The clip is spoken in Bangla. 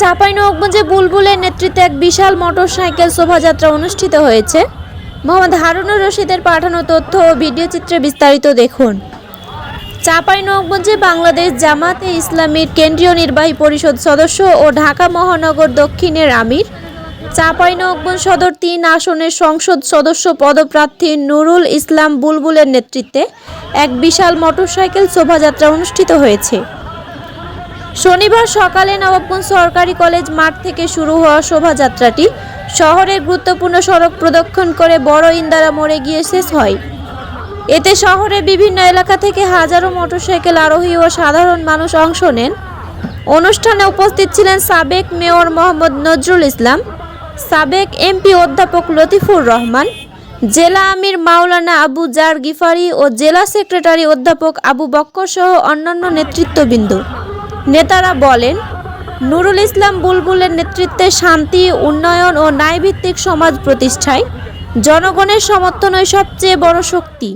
চাঁপাইনবাবগঞ্জে বুলবুলের নেতৃত্বে এক বিশাল মোটরসাইকেল শোভাযাত্রা অনুষ্ঠিত হয়েছে। মোহাম্মদ হারুনুর রশিদের পাঠানো তথ্য ও ভিডিও চিত্রে বিস্তারিত দেখুন। চাঁপাইনবাবগঞ্জে বাংলাদেশ জামাতে ইসলামীর কেন্দ্রীয় নির্বাহী পরিষদ সদস্য ও ঢাকা মহানগর দক্ষিণের আমির, চাঁপাইনবাবগঞ্জ সদর তিন আসনের সংসদ সদস্য পদপ্রার্থী নুরুল ইসলাম বুলবুলের নেতৃত্বে এক বিশাল মোটরসাইকেল শোভাযাত্রা অনুষ্ঠিত হয়েছে। শনিবার সকালে নবাবগঞ্জ সরকারি কলেজ মাঠ থেকে শুরু হওয়া শোভাযাত্রাটি শহরের গুরুত্বপূর্ণ সড়ক প্রদক্ষিণ করে বড় ইন্দারা মোড়ে গিয়ে শেষ হয়। এতে শহরের বিভিন্ন এলাকা থেকে হাজারো মোটরসাইকেল আরোহী ও সাধারণ মানুষ অংশ নেন। অনুষ্ঠানে উপস্থিত ছিলেন সাবেক মেয়র মোহাম্মদ নজরুল ইসলাম, সাবেক এমপি অধ্যাপক লতিফুর রহমান, জেলা আমির মাওলানা আবু জার গিফারি ও জেলা সেক্রেটারি অধ্যাপক আবু বক্কর সহ অন্যান্য নেতৃত্ববৃন্দ। নেতারা বলেন, নুরুল ইসলাম বুলবুলের নেতৃত্বে শান্তি, উন্নয়ন ও ন্যায়ভিত্তিক সমাজ প্রতিষ্ঠায় জনগণের সমর্থনই সবচেয়ে বড় শক্তি।